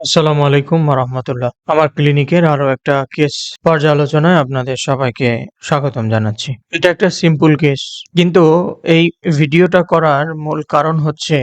আসসালামু আলাইকুম রহমতুল্লাহ আমার ক্লিনিকের আরও একটা কেস পর্যালোচনায় আপনাদের সবাইকে স্বাগতম জানাচ্ছি। এটা একটা সিম্পল কেস কিন্তু এই ভিডিওটা করার মূল কারণ হচ্ছে,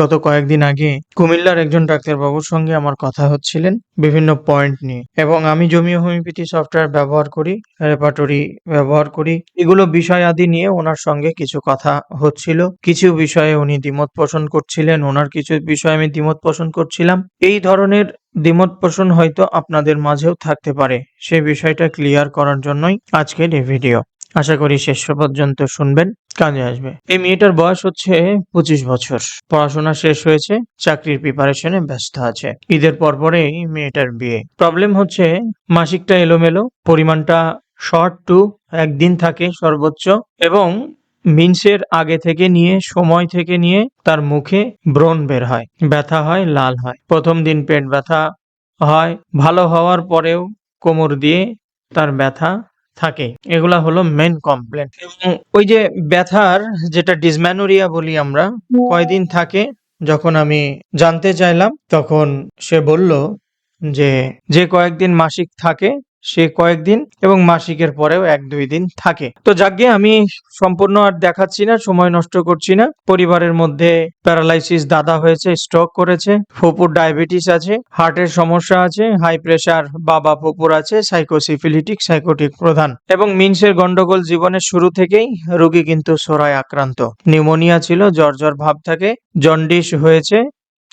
গত কয়েকদিন আগে কুমিল্লার একজন ডাক্তারবাবুর সঙ্গে আমার কথা হচ্ছিলেন বিভিন্ন পয়েন্ট নিয়ে। এবং আমি জমি হোমিওপ্যাথি সফটওয়্যার ব্যবহার করি রেপাটরি ব্যবহার করি, এগুলো বিষয় আদি নিয়ে ওনার সঙ্গে কিছু কথা হচ্ছিল। কিছু বিষয়ে উনি দ্বিমত পোষণ করছিলেন, ওনার কিছু বিষয়ে আমি দ্বিমত পোষণ করছিলাম। এই ধরনের দ্বিমত পোষণ হয়তো আপনাদের মাঝেও থাকতে পারে। সেই বিষয়টা ক্লিয়ার করার জন্যই আজকের এই ভিডিও। আশা করি শেষ পর্যন্ত শুনবেন, কাজে আসবে। এই মেয়েটার বয়স হচ্ছে পঁচিশ বছর। পড়াশোনা শেষ হয়েছে, চাকরির প্রিপারেশনে ব্যস্ত আছে। ঈদের পর পরেই মেয়েটার বিয়ে। প্রবলেম হচ্ছে, মাসিকটা এলোমেলো, পরিমাণটা শর্ট টু একদিন থাকে সর্বোচ্চ এবং মিন্সের আগে থেকে নিয়ে, সময় থেকে নিয়ে তার মুখে ব্রণ বের হয়, ব্যথা হয়, লাল হয়। প্রথম দিন পেট ব্যথা হয়, ভালো হওয়ার পরেও কোমর দিয়ে তার ব্যথা থাকে। এগুলা হলো মেন কমপ্লেন ওই যে ব্যথার যেটা ডিসম্যানোরিয়া বলি আমরা, কয়দিন থাকে, যখন আমি জানতে চাইলাম, তখন সে বলল যে যে কয়েকদিন মাসিক থাকে সে কয়েকদিন এবং মাসিকের পরেও এক দুই দিন থাকে। তো যাকে আমি সম্পূর্ণ আর দেখাচ্ছি না, সময় নষ্ট করছি না। পরিবারের মধ্যে প্যারালাইসিস দাদা হয়েছে, স্ট্রোক করেছে, ফুপুর ডায়াবেটিস আছে, হার্টের সমস্যা আছে, হাই প্রেসার বাবা ফুপুর আছে, সাইকোসিফিলিটিক, সাইকোটিক প্রধান। এবং মিনসের গন্ডগোল জীবনের শুরু থেকেই রোগী কিন্তু সোরায় আক্রান্ত। নিউমোনিয়া ছিল, জ্বর জ্বর ভাব থাকে, জন্ডিস হয়েছে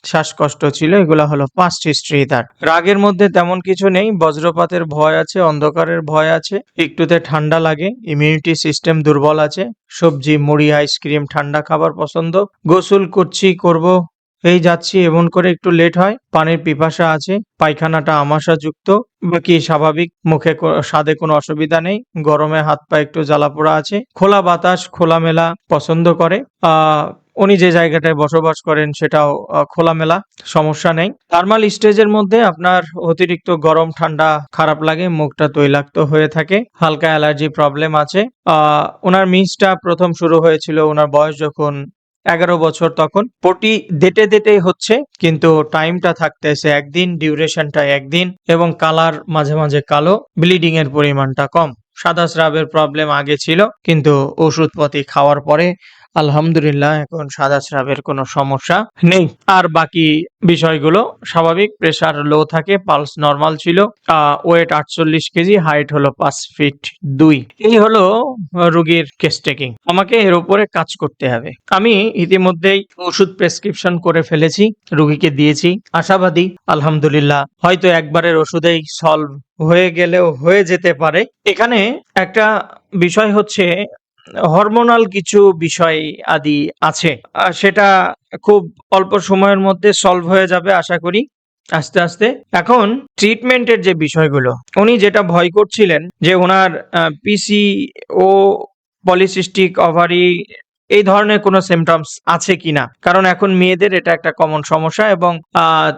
শ্বাসকষ্ট ছিল, এগুলা হলো পাস্ট হিস্ট্রি তার। রাগের মধ্যে তেমন কিছু নেই, বজ্রপাতের ভয় আছে, অন্ধকারের ভয় আছে, একটুতে ঠান্ডা লাগে ইমিউনিটি সিস্টেম দুর্বল আছে, সবজি, মুড়ি আইসক্রিম ঠান্ডা খাবার পছন্দ, গোসল করছি, করব, এই যাচ্ছি, এমন করে একটু লেট হয়, পানির পিপাসা আছে, পায়খানাটা আমাশাযুক্ত বাকি স্বাভাবিক, মুখে স্বাদে কোনো অসুবিধা নেই, গরমে হাত পা একটু জ্বালা পোড়া আছে, খোলা বাতাস খোলামেলা পছন্দ করে, আহ উনি যে জায়গাটায় বসবাস করেন সেটাও খোলামেলা, সমস্যা নেই। থার্মাল স্টেজের মধ্যে আপনার অতিরিক্ত গরম, ঠান্ডা, খারাপ লাগে, মুখটা তৈলাক্ত হয়ে থাকে, হালকা অ্যালার্জি প্রবলেম আছে। ওনার মিন্সটা প্রথম শুরু হয়েছিল ওনার বয়স যখন এগারো বছর তখন। পটি দেটে দেটেই হচ্ছে, কিন্তু টাইমটা থাকতেছে একদিন ডিউরেশনটা একদিন, এবং কালার মাঝে মাঝে কালো ব্লিডিং এর পরিমাণটা কম। সাদা স্রাবের প্রবলেম আগে ছিল, কিন্তু ওষুধপাতি খাওয়ার পরে আলহামদুলিল্লাহ, এখন সাদা স্রাবের কোনো সমস্যা নেই। আর বাকি বিষয়গুলো স্বাভাবিক প্রেসার লো থাকে পালস নর্মাল ছিল। ওয়েট আটচল্লিশ কেজি হাইট হলো পাঁচ ফিট দুই। এই হলো রোগীর কেস টেকিং আমাকে এর উপরে কাজ করতে হবে। আমি ইতিমধ্যেই ওষুধ প্রেসক্রিপশন করে ফেলেছি, রুগীকে দিয়েছি। আশাবাদী, আলহামদুলিল্লাহ। হয়তো একবারের ওষুধেই সলভ হয়ে গেলেও হয়ে যেতে পারে। এখানে একটা বিষয় হচ্ছে হরমোনাল কিছু বিষয় আদি আছে। সেটা খুব অল্প সময়ের মধ্যে সলভ হয়ে যাবে, আশা করি। আস্তে আস্তে। এখন ট্রিটমেন্টের যে বিষয়গুলো, উনি যেটা ভয় করছিলেন যে ওনার পিসি ও পলিসিস্টিক ওভারি এই ধরনের কোনো সিমটমস আছে কিনা, কারণ এখন মেয়েদের এটা একটা কমন সমস্যা এবং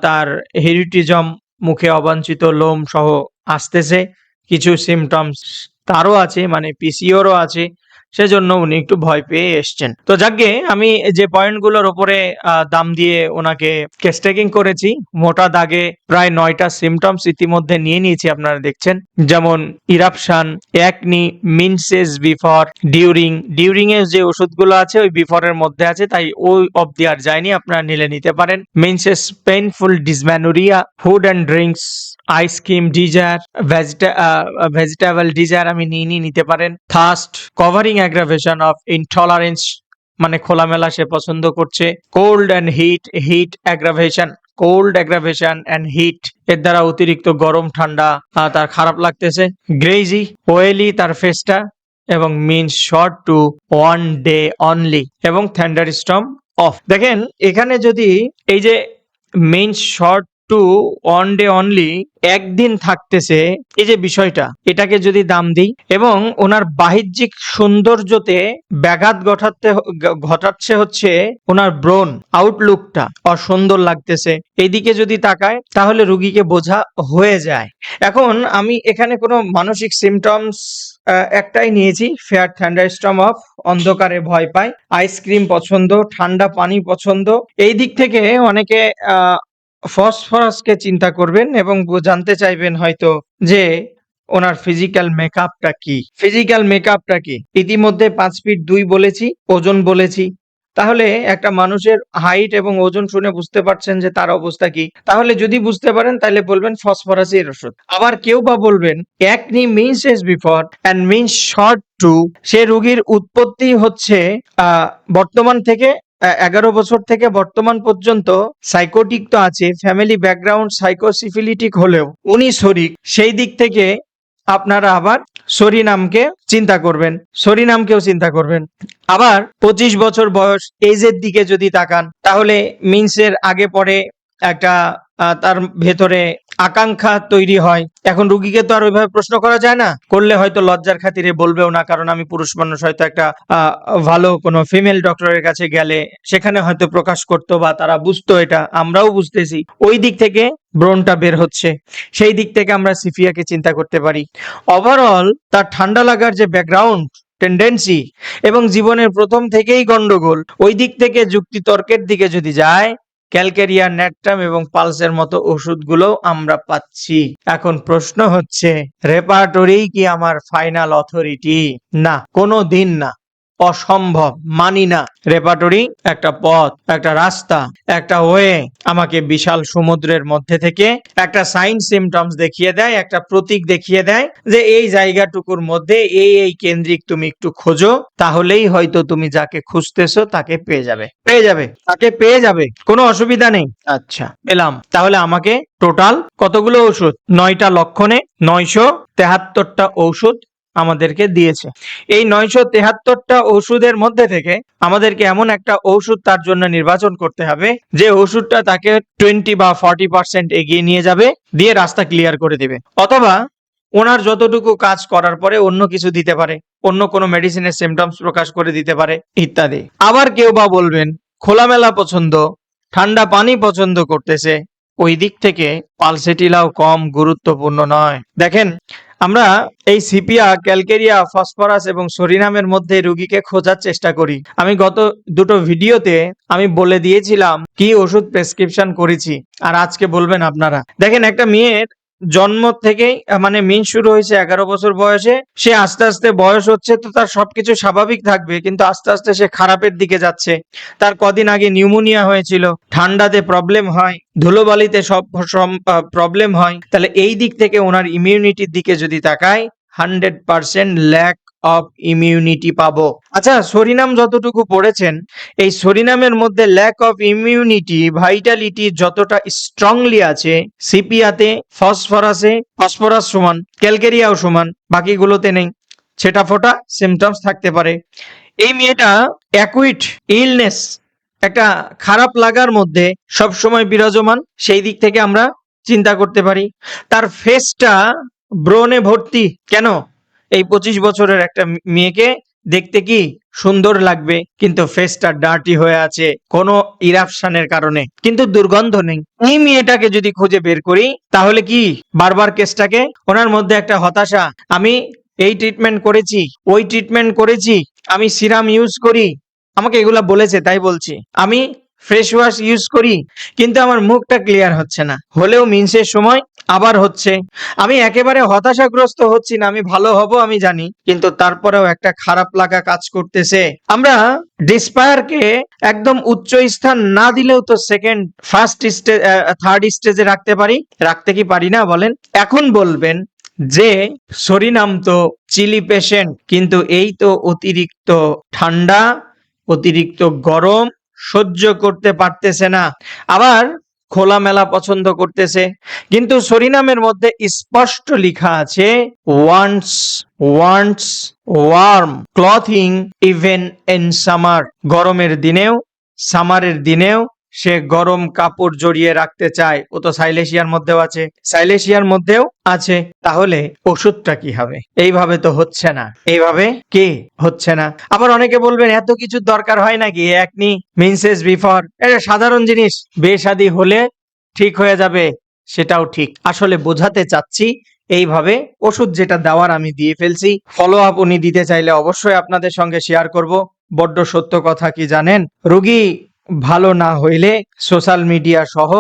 তার হেরিটিজম মুখে অবাঞ্ছিত লোম সহ আসতেছে। কিছু সিমটমস তারও আছে মানে পিসিওরও আছে। সেজন্য উনি একটু ভয় পেয়ে এসছেন। তো যাকে, আমি যে পয়েন্টগুলোর ওপরে দাম দিয়ে ওনাকে কেস টেকিং করেছি, মোটা দাগে প্রায় নয়টা সিমটমস ইতিমধ্যে নিয়ে নিয়েছি আপনারা দেখছেন। যেমন eruption acne menses before during during এর যে ওষুধগুলো আছে, ওই বিফরের মধ্যে আছে, তাই ওই অবধি আর যায়নি, আপনারা নিলে নিতে পারেন। Menses painful dysmenorrhoea food and drinks ice cream desire vegetable desire আমি নিয়ে নিতে পারেন। Thirst covering aggravation of intolerance মানে খোলামেলা সে পছন্দ করছে। Cold and heat heat aggravation cold aggravation and heat এর দ্বারা অতিরিক্ত গরম, ঠান্ডা তার খারাপ লাগতেছে। গ্রেজি ওয়েলি তার ফেসটা এবং mean short to one day only এবং থ্যান্ডার স্টম অফ দেখেন, এখানে যদি এই যে main short to one day only একদিন থাকতেছে। এই যে বিষয়টা, এটাকে যদি দাম দিই এবং ওনার বাহ্যিক সৌন্দর্যতে ব্যাঘাত ঘটাতে ঘটাচ্ছে হচ্ছে ওনার ব্রন আউটলুকটা অসুন্দর লাগতেছে। এইদিকে যদি তাকায়, তাহলে রুগীকে বোঝা হয়ে যায়। এখন আমি এখানে কোনো মানসিক সিমটমস একটাই নিয়েছি ফেয়ার থ্যান্ডারস্টম অফ অন্ধকারে ভয় পায় আইসক্রিম পছন্দ, ঠান্ডা পানি পছন্দ। এই দিক থেকে অনেকে ফসফরাসকে চিন্তা করবেন এবং জানতে চাইবেন হয়তো যে ওনার ফিজিক্যাল মেকআপটা কি। ফিজিক্যাল মেকআপটা কি? ইতিমধ্যে পাঁচ ফিট দুই বলেছি, ওজন বলেছি। তাহলে একটা মানুষের হাইট এবং ওজন শুনে বুঝতে পারছেন যে তার অবস্থা কি। তাহলে যদি বুঝতে পারেন, তাহলে বলবেন ফসফরাসের ওষুধ। আবার কেউ বা বলবেন acne menses before and menses short to সে রোগীর উৎপত্তি হচ্ছে বর্তমান থেকে এগারো বছর থেকে বর্তমান পর্যন্ত সাইকোটিক তো আছে ফ্যামিলি ব্যাকগ্রাউন্ড সাইকোসিফিলিটিক হলেও উনি শরিক। সেই দিক থেকে আপনারা আবার সরিনামকে চিন্তা করবেন সরিনামকেও চিন্তা করবেন। আবার পঁচিশ বছর বয়স এজের দিকে যদি তাকান, তাহলে মিন্সের আগে পরে একটা তার ভেতরে আকাঙ্ক্ষা তৈরি হয়। এখন রুগীকে তো আর ওইভাবে প্রশ্ন করা যায় না। করলে হয়তো লজ্জার খাতিরে বলবেও না, কারণ আমি পুরুষ মানুষ, হয়তো একটা ভালো কোনো ফিমেল ডক্টরের কাছে গেলে সেখানে হয়তো প্রকাশ করতো বা তারা বুঝতো এটা, আমরাও বুঝতেছি। ওই দিক থেকে ব্রণটা বের হচ্ছে। সেই দিক থেকে আমরা সিফিয়াকে চিন্তা করতে পারি। ওভারঅল তার ঠান্ডা লাগার যে ব্যাকগ্রাউন্ড টেন্ডেন্সি এবং জীবনের প্রথম থেকেই গন্ডগোল ওই দিক থেকে যুক্তি তর্কের দিকে যদি যায় ক্যালকেরিয়া ন্যাট্রাম এবং পালসের মতো ওষুধগুলো আমরা পাচ্ছি। এখন প্রশ্ন হচ্ছে, রেপার্টরি কি আমার ফাইনাল অথরিটি? না, কোনো দিন না। অসম্ভব, মানি না। রেপার্টরি একটা পথ, একটা রাস্তা, একটা ওয়ে আমাকে বিশাল সমুদ্রের মধ্যে থেকে একটা সাইন সিমটমস দেখিয়ে দেয়, একটা প্রতীক দেখিয়ে দেয় যে এই জায়গাটুকুর মধ্যে এই এই কেন্দ্রিক তুমি একটু খোঁজো, তাহলেই হয়তো তুমি যাকে খুঁজতেছো তাকে পেয়ে যাবে। পেয়ে যাবে, তাকে পেয়ে যাবে, কোনো অসুবিধা নেই। আচ্ছা পেলাম তাহলে আমাকে টোটাল কতগুলো ওষুধ নয়টা লক্ষণে, নয়শো তেহাত্তরটা ঔষধ আমাদেরকে দিয়েছে। এই নয়শো তেহাত্তরটা ওষুধের মধ্যে থেকে আমাদেরকে এমন একটা ওষুধ তার জন্য নির্বাচন করতে হবে, যে ওষুধটা তাকে টোয়েন্টি বা ফর্টি পার্সেন্ট এগিয়ে নিয়ে যাবে, দিয়ে রাস্তা ক্লিয়ার করে দিবে। অথবা ওনার যতটুকু কাজ করার পরে অন্য কিছু দিতে পারে, অন্য কোনো মেডিসিনের সিমটমস প্রকাশ করে দিতে পারে, ইত্যাদি। আবার কেউ বা বলবেন, খোলামেলা পছন্দ, ঠান্ডা পানি পছন্দ করতেছে, ওই দিক থেকে পালসেটিলাও কম, গুরুত্বপূর্ণ নয়। দেখেন আমরা এই সিপিয়া, ক্যালকেরিয়া, ফসফরাস এবং সরিনামের মধ্যে রুগীকে খোঁজার চেষ্টা করি। আমি গত দুটো ভিডিওতে আমি বলে দিয়েছিলাম কি ওষুধ প্রেসক্রিপশন করেছি। আর আজকে বলবেন আপনারা। দেখেন, একটা মেয়ের জন্ম থেকেই মানে মিন শুরু হয়েছে এগারো বছর বয়সে। সে আস্তে আস্তে বয়স হচ্ছে তো তার সবকিছু স্বাভাবিক থাকবে, কিন্তু আস্তে আস্তে সে খারাপের দিকে যাচ্ছে। তার কদিন আগে নিউমোনিয়া হয়েছিল, ঠান্ডাতে প্রবলেম হয়, ধুলোবালিতে সব প্রবলেম হয়। তাহলে এই দিক থেকে ওনার ইমিউনিটির দিকে যদি তাকায় hundred percent lack of immunity পাবো। আচ্ছা সরিনাম যতটুকু পড়েছেন, এই সরিনামের মধ্যে ল্যাক অফ ইমিউনিটি ভাইটালিটি যতটা স্ট্রংলি আছে সিপিয়াতে ফসফরাসে ফসফরাস সমান ক্যালকেরিয়াও সমান, বাকিগুলোতে নেই। ছেটা ফোটা সিমটমস থাকতে পারে। এই মেয়েটা অ্যাকুইট ইলনেস একটা খারাপ লাগার মধ্যে সব সময় বিরাজমান, সেই দিক থেকে আমরা চিন্তা করতে পারি। তার ফেসটা ব্রণে ভর্তি, কেন? এই পঁচিশ বছরের একটা মেয়েকে দেখতে কি সুন্দর লাগবে? কিন্তু ফেসটা ডার্টি হয়ে আছে কোনো ইরাপশনের কারণে। কিন্তু দুর্গন্ধ নেই। এই মেয়েটাকে যদি খুঁজে বের করি, তাহলে কি বারবার কেসটাকে ওনার মধ্যে একটা হতাশা। আমি এই ট্রিটমেন্ট করেছি, ওই ট্রিটমেন্ট করেছি, আমি সিরাম ইউজ করি। আমাকে এগুলা বলেছে, তাই বলছি। আমি ফ্রেশ ওয়াশ ইউজ করি, কিন্তু আমার মুখটা ক্লিয়ার হচ্ছে না। হলেও মিনসের সময় আবার হচ্ছে, আমি একেবারে হতাশাগ্রস্ত হচ্ছি না, আমি ভালো হব, আমি জানি, কিন্তু তারপরেও একটা খারাপ লাগা কাজ করতেছে। আমরা ডিসপায়ারকে একদম উচ্চ স্থান না দিলেও তো সেকেন্ড ফার্স্ট স্টেজ থার্ড স্টেজে রাখতে পারি। রাখতে কি পারি না, বলেন? এখন বলবেন যে, সরিনাম তো চিলি পেশেন্ট কিন্তু এই তো অতিরিক্ত ঠান্ডা, অতিরিক্ত গরম সহ্য করতে পারতেছে না। আবার খোলামেলা পছন্দ করতেছে। কিন্তু সরিনামের মধ্যে স্পষ্ট লিখা আছে wants wants warm clothing even in summer গরমের দিনেও সামারের দিনেও সে গরম কাপড় জড়িয়ে রাখতে চায়। ও তো সাইলেশিয়ার মধ্যেও আছে। সাইলেশিয়ার মধ্যেও আছে। তাহলে ওষুধটা কি হবে? এইভাবে তো হচ্ছে না। এইভাবে কে হচ্ছে না? আবার অনেকে বলবেন, এত কিছু দরকার হয় নাকি? একনি মিনসেস বিফর এটা সাধারণ জিনিস। বেশাদি হলে ঠিক হয়ে যাবে, সেটাও ঠিক। আসলে বোঝাতে চাচ্ছি, এইভাবে ওষুধ যেটা দেওয়ার আমি দিয়ে ফেলছি। ফলো আপ উনি দিতে চাইলে অবশ্যই আপনাদের সঙ্গে শেয়ার করব। বড্ড সত্য কথা কি জানেন? রোগী ভালো না হইলে সোশ্যাল মিডিয়া সহ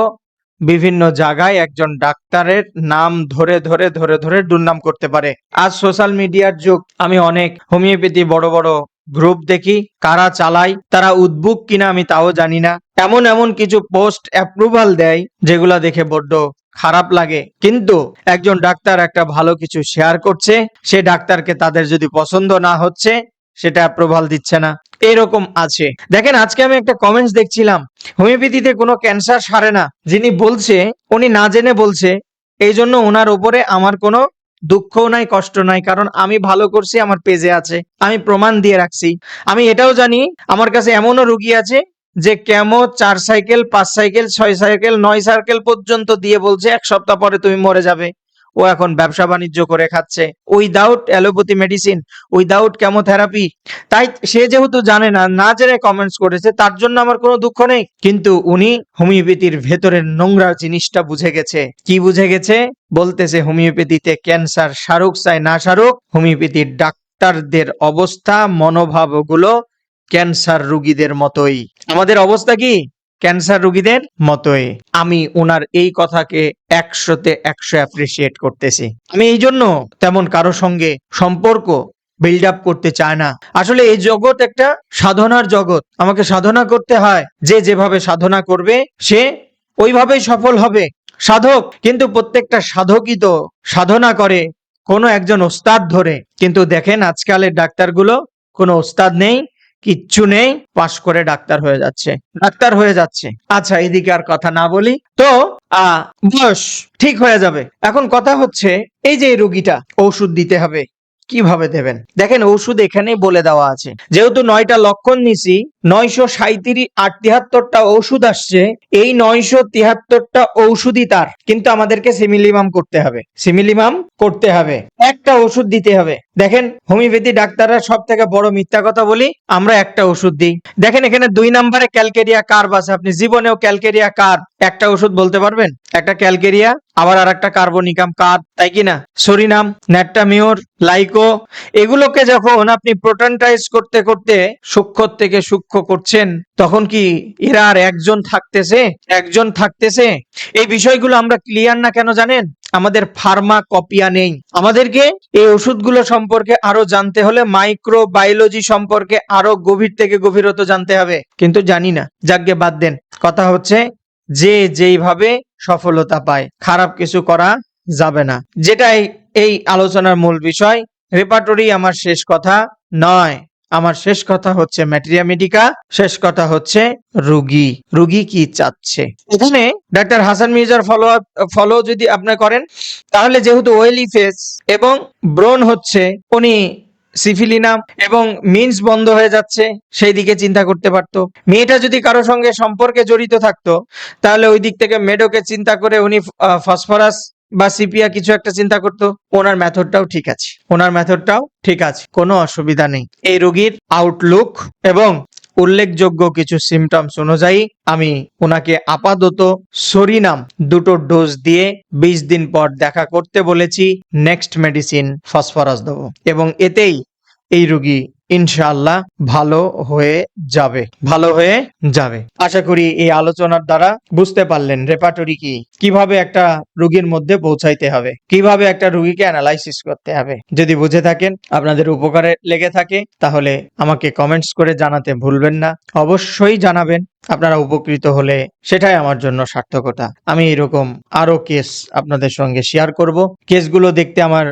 বিভিন্ন জায়গায় একজন ডাক্তারের নাম ধরে ধরে ধরে ধরে দুর্নাম করতে পারে। আজ সোশ্যাল মিডিয়ার যুগ। আমি অনেক হোমিওপ্যাথি বড় বড় গ্রুপ দেখি, কারা চালায়, তারা উদ্বুক কিনা আমি তাও জানি না। এমন এমন কিছু পোস্ট অ্যাপ্রুভাল দেয়, যেগুলা দেখে বড্ড খারাপ লাগে। কিন্তু একজন ডাক্তার একটা ভালো কিছু শেয়ার করছে, সে ডাক্তারকে তাদের যদি পছন্দ না হচ্ছে, সেটা অ্যাপ্রুভাল দিচ্ছে না। এরকম আছে। দেখেন, আজকে আমি একটা কমেন্টস দেখছিলাম। হোমিওপ্যাথিতে কোনো ক্যান্সার সারে না। যিনি বলছে, উনি না জেনে বলছে, এই জন্য ওনার উপরে আমার কোনো দুঃখও নাই, কষ্ট নাই, কারণ আমি ভালো করছি, আমার পেজে আছে। আমি প্রমাণ দিয়ে রাখছি। আমি এটাও জানি, আমার কাছে এমনও রুগী আছে, যে কেমো চার সাইকেল পাঁচ সাইকেল ছয় সাইকেল নয় সাইকেল পর্যন্ত দিয়ে বলছে, এক সপ্তাহ পরে তুমি মরে যাবে। ও এখন ব্যবসা বাণিজ্য করে খাচ্ছে। Without allopathy medicine without chemotherapy তাই সে যেহেতু জানে না না জেনে কমেন্টস করেছে, তার জন্য আমার কোনো দুঃখ নেই। কিন্তু উনি হোমিওপ্যাথির ভেতরের নোংরা জিনিসটা বুঝে গেছে। কি বুঝে গেছে? বলতেছে হোমিওপ্যাথিতে ক্যান্সার সারুক, চাই না সারুক। হোমিওপ্যাথির ডাক্তারদের অবস্থা, মনোভাবগুলো ক্যান্সার রুগীদের মতোই। আমাদের অবস্থা কি? ক্যান্সার রুগীদের মতোই। আমি ওনার এই কথাকে একশোতে একশো অ্যাপ্রিসিয়েট করতেছি। আমি এই জন্য তেমন কারও সঙ্গে সম্পর্ক বিল্ড আপ করতে চায় না। আসলে এই জগৎ একটা সাধনার জগৎ। আমাকে সাধনা করতে হয়, যে যেভাবে সাধনা করবে, সে ওইভাবেই সফল হবে। সাধক কিন্তু প্রত্যেকটা সাধকই তো সাধনা করে কোনো একজন ওস্তাদ ধরে। কিন্তু দেখেন আজকালের ডাক্তারগুলো কোনো ওস্তাদ নেই কিচ্ছু নেই, পাশ করে ডাক্তার হয়ে যাচ্ছে। ডাক্তার হয়ে যাচ্ছে। আচ্ছা এদিকে আর কথা না বলি। তো বয়স ঠিক হয়ে যাবে। এখন কথা হচ্ছে, এই যে রুগীটা, ওষুধ দিতে হবে। কীভাবে দেবেন? দেখেন, ওষুধ এখানে বলে দেওয়া আছে। যেহেতু নয়টা লক্ষণ নিছি, নয়শো সাঁত্রিশ আট তিয়াত্তরটা ওষুধ আসছে, এই নয়শো তিয়াত্তরটা ওষুধই তার। কিন্তু আমাদেরকে সিমিলিমাম করতে হবে। সিমিলিমাম করতে হবে। একটা ওষুধ দিতে হবে। দেখেন, হোমিওপ্যাথি ডাক্তাররা সব থেকে বড় মিথ্যা কথা বলি, আমরা একটা ওষুধ দিই। দেখেন, এখানে দুই নম্বরে ক্যালকেরিয়া কার্ব আছে। আপনি জীবনেও ক্যালকেরিয়া কার্ব, একটা ওষুধ বলতে পারবেন? একটা ক্যালকেরিয়া, আবার আর একটা কার্বনিকাম কার্ব, তাই কিনা সরিনাম ন্যাট্টামিওর লাইকো, এগুলোকে যখন আপনি প্রোটনটাইজ করতে করতে সূক্ষ্ম থেকে সূক্ষ্ম করছেন, তখন কি এরা আর একজন থাকতেছে? একজন থাকতেছে? এই বিষয়গুলো আমরা ক্লিয়ার না কেন জানেন? আমাদের ফার্মা কপিয়া নেই। আমাদেরকে এই ওষুধগুলো সম্পর্কে আরও জানতে হলে মাইক্রো বায়োলজি সম্পর্কে আরও গভীর থেকে গভীরত জানতে হবে। কিন্তু জানি না, যাকে বাদ দেন। কথা হচ্ছে, যে যেইভাবে সফলতা পায়, খারাপ কিছু করা যাবে না। যেটাই এই আলোচনার মূল বিষয়, রেপার্টরি আমার শেষ কথা নয়। আমার শেষ কথা হচ্ছে ম্যাটেরিয়া মেডিকা, শেষ কথা হচ্ছে রুগী। রুগী কি চাচ্ছে? এখানে ডাক্তার হাসান মির্জার ফলো ফলো যদি আপনি করেন, তাহলে যেহেতু ওয়েলি ফেস এবং ব্রণ হচ্ছে, উনি সিফিলিনাম এবং মিন্স বন্ধ হয়ে যাচ্ছে সেই দিকে চিন্তা করতে পারতো। মেয়েটা যদি কারও সঙ্গে সম্পর্কে জড়িত থাকতো, তাহলে ওই দিক থেকে মেডোকে চিন্তা করে উনি ফসফরাস বা সিপিয়া কিছু একটা চিন্তা করতো, ওনার মেথডটাও ঠিক আছে। ওনার মেথডটাও ঠিক আছে, কোনো অসুবিধা নেই। এই রোগীর আউটলুক এবং উল্লেখযোগ্য কিছু সিমটমস অনুযায়ী আমি ওনাকে আপাতত সরিনাম দুটো ডোজ দিয়ে বিশ দিন পর দেখা করতে বলেছি নেক্সট মেডিসিন ফসফরাস দেবো। এবং এতেই এই রোগী ইনশাআল্লাহ ভালো হয়ে যাবে। ভালো হয়ে যাবে। আশা করি এই আলোচনার দ্বারা বুঝতে পারলেন রেপাটরি কি। কীভাবে একটা রোগীর মধ্যে পৌঁছাইতে হবে। কীভাবে একটা রোগীকে অ্যানালাইসিস করতে হবে। যদি বুঝে থাকেন, আপনাদের উপকারে লেগে থাকে, তাহলে আমাকে কমেন্টস করে জানাতে ভুলবেন না। অবশ্যই জানাবেন, আপনারা উপকৃত হলে সেটাই আমার জন্য সার্থকতা। আমি এরকম আরও কেস আপনাদের সঙ্গে শেয়ার করব। কেসগুলো দেখতে আমার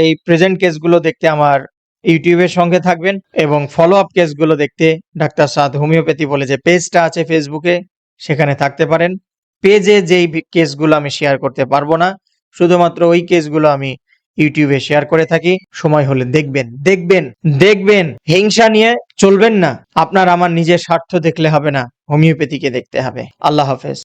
এই প্রেজেন্ট কেসগুলো দেখতে আমার ইউটিউবের সঙ্গে থাকবেন এবং ফলো আপ কেসগুলো দেখতে ডাক্তার সাদ হোমিওপ্যাথি বলে যে পেজটা আছে ফেসবুকে সেখানে থাকতে পারেন। পেজে যেই কেসগুলো আমি শেয়ার করতে পারব না, শুধুমাত্র ওই কেসগুলো আমি ইউটিউবে শেয়ার করে থাকি। সময় হলে দেখবেন দেখবেন দেখবেন। হিংসা নিয়ে চলবেন না। আপনার আমার নিজের স্বার্থ দেখলে হবে না। হোমিওপ্যাথিকে দেখতে হবে। আল্লাহ হাফেজ।